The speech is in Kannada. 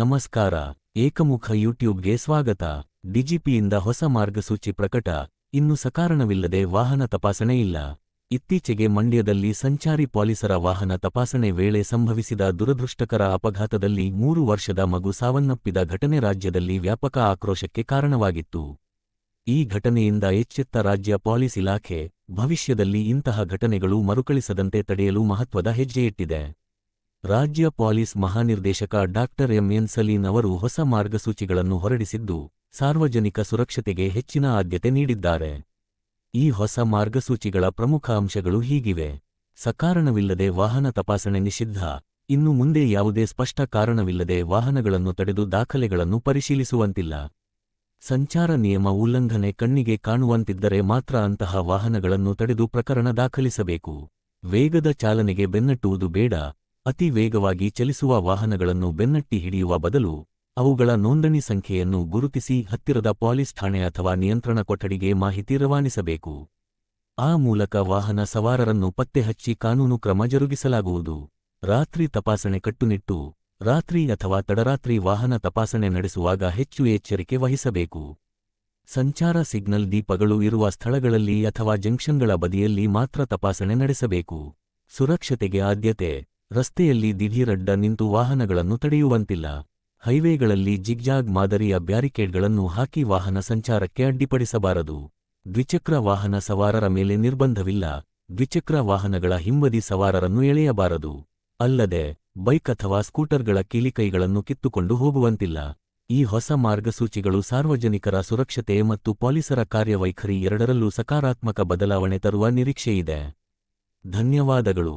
ನಮಸ್ಕಾರ, ಏಕಮುಖ ಯೂಟ್ಯೂಬ್ಗೆ ಸ್ವಾಗತ. ಡಿಜಿಪಿಯಿಂದ ಹೊಸ ಮಾರ್ಗಸೂಚಿ ಪ್ರಕಟ. ಇನ್ನು ಸಕಾರಣವಿಲ್ಲದೆ ವಾಹನ ತಪಾಸಣೆ ಇಲ್ಲ. ಇತ್ತೀಚೆಗೆ ಮಂಡ್ಯದಲ್ಲಿ ಸಂಚಾರಿ ಪೊಲೀಸರ ವಾಹನ ತಪಾಸಣೆ ವೇಳೆ ಸಂಭವಿಸಿದ ದುರದೃಷ್ಟಕರ ಅಪಘಾತದಲ್ಲಿ ಮೂರು ವರ್ಷದ ಮಗು ಸಾವನ್ನಪ್ಪಿದ ಘಟನೆ ರಾಜ್ಯದಲ್ಲಿ ವ್ಯಾಪಕ ಆಕ್ರೋಶಕ್ಕೆ ಕಾರಣವಾಗಿತ್ತು. ಈ ಘಟನೆಯಿಂದ ಎಚ್ಚೆತ್ತ ರಾಜ್ಯ ಪೊಲೀಸ್ ಇಲಾಖೆ, ಭವಿಷ್ಯದಲ್ಲಿ ಇಂತಹ ಘಟನೆಗಳು ಮರುಕಳಿಸದಂತೆ ತಡೆಯಲು ಮಹತ್ವದ ಹೆಜ್ಜೆಯಿಟ್ಟಿದೆ. ರಾಜ್ಯ ಪೊಲೀಸ್ ಮಹಾನಿರ್ದೇಶಕ ಡಾಕ್ಟರ್ ಎಂಎನ್ ಸಲೀನ್ ಅವರು ಹೊಸ ಮಾರ್ಗಸೂಚಿಗಳನ್ನು ಹೊರಡಿಸಿದ್ದು, ಸಾರ್ವಜನಿಕ ಸುರಕ್ಷತೆಗೆ ಹೆಚ್ಚಿನ ಆದ್ಯತೆ ನೀಡಿದ್ದಾರೆ. ಈ ಹೊಸ ಮಾರ್ಗಸೂಚಿಗಳ ಪ್ರಮುಖ ಅಂಶಗಳು ಹೀಗಿವೆ. ಸಕಾರಣವಿಲ್ಲದೆ ವಾಹನ ತಪಾಸಣೆ ನಿಷಿದ್ಧ. ಇನ್ನು ಮುಂದೆ ಯಾವುದೇ ಸ್ಪಷ್ಟ ಕಾರಣವಿಲ್ಲದೆ ವಾಹನಗಳನ್ನು ತಡೆದು ದಾಖಲೆಗಳನ್ನು ಪರಿಶೀಲಿಸುವಂತಿಲ್ಲ. ಸಂಚಾರ ನಿಯಮ ಉಲ್ಲಂಘನೆ ಕಣ್ಣಿಗೆ ಕಾಣುವಂತಿದ್ದರೆ ಮಾತ್ರ ಅಂತಹ ವಾಹನಗಳನ್ನು ತಡೆದು ಪ್ರಕರಣ ದಾಖಲಿಸಬೇಕು. ವೇಗದ ಚಾಲನೆಗೆ ಬೆನ್ನಟ್ಟುವುದು ಬೇಡ. ಅತಿ ವೇಗವಾಗಿ ಚಲಿಸುವ ವಾಹನಗಳನ್ನು ಬೆನ್ನಟ್ಟಿ ಹಿಡಿಯುವ ಬದಲು ಅವುಗಳ ನೋಂದಣಿ ಸಂಖ್ಯೆಯನ್ನು ಗುರುತಿಸಿ ಹತ್ತಿರದ ಪೊಲೀಸ್ ಠಾಣೆ ಅಥವಾ ನಿಯಂತ್ರಣ ಕೊಠಡಿಗೆ ಮಾಹಿತಿ ರವಾನಿಸಬೇಕು. ಆ ಮೂಲಕ ವಾಹನ ಸವಾರರನ್ನು ಪತ್ತೆಹಚ್ಚಿ ಕಾನೂನು ಕ್ರಮ ಜರುಗಿಸಲಾಗುವುದು. ರಾತ್ರಿ ತಪಾಸಣೆ ಕಟ್ಟುನಿಟ್ಟು, ರಾತ್ರಿ ಅಥವಾ ತಡರಾತ್ರಿ ವಾಹನ ತಪಾಸಣೆ ನಡೆಸುವಾಗ ಹೆಚ್ಚು ಎಚ್ಚರಿಕೆ ವಹಿಸಬೇಕು. ಸಂಚಾರ ಸಿಗ್ನಲ್ ದೀಪಗಳು ಇರುವ ಸ್ಥಳಗಳಲ್ಲಿ ಅಥವಾ ಜಂಕ್ಷನ್ಗಳ ಬದಿಯಲ್ಲಿ ಮಾತ್ರ ತಪಾಸಣೆ ನಡೆಸಬೇಕು. ಸುರಕ್ಷತೆಗೆ ಆದ್ಯತೆ ರಸ್ತೆಯಲ್ಲಿ ದಿಢೀರಡ್ಡ ನಿಂತು ವಾಹನಗಳನ್ನು ತಡೆಯುವಂತಿಲ್ಲ. ಹೈವೇಗಳಲ್ಲಿ ಜಿಗ್ಜಾಗ್ ಮಾದರಿಯ ಬ್ಯಾರಿಕೇಡ್ಗಳನ್ನು ಹಾಕಿ ವಾಹನ ಸಂಚಾರಕ್ಕೆ ಅಡ್ಡಿಪಡಿಸಬಾರದು. ದ್ವಿಚಕ್ರ ವಾಹನ ಸವಾರರ ಮೇಲೆ ನಿರ್ಬಂಧವಿಲ್ಲ. ದ್ವಿಚಕ್ರ ವಾಹನಗಳ ಹಿಂಬದಿ ಸವಾರರನ್ನು ಎಳೆಯಬಾರದು. ಅಲ್ಲದೆ, ಬೈಕ್ ಅಥವಾ ಸ್ಕೂಟರ್ಗಳ ಕೀಲಿಕೈಗಳನ್ನು ಕಿತ್ತುಕೊಂಡು ಹೋಗುವಂತಿಲ್ಲ. ಈ ಹೊಸ ಮಾರ್ಗಸೂಚಿಗಳು ಸಾರ್ವಜನಿಕರ ಸುರಕ್ಷತೆ ಮತ್ತು ಪೊಲೀಸರ ಕಾರ್ಯವೈಖರಿ ಎರಡರಲ್ಲೂ ಸಕಾರಾತ್ಮಕ ಬದಲಾವಣೆ ತರುವ ನಿರೀಕ್ಷೆಯಿದೆ. ಧನ್ಯವಾದಗಳು.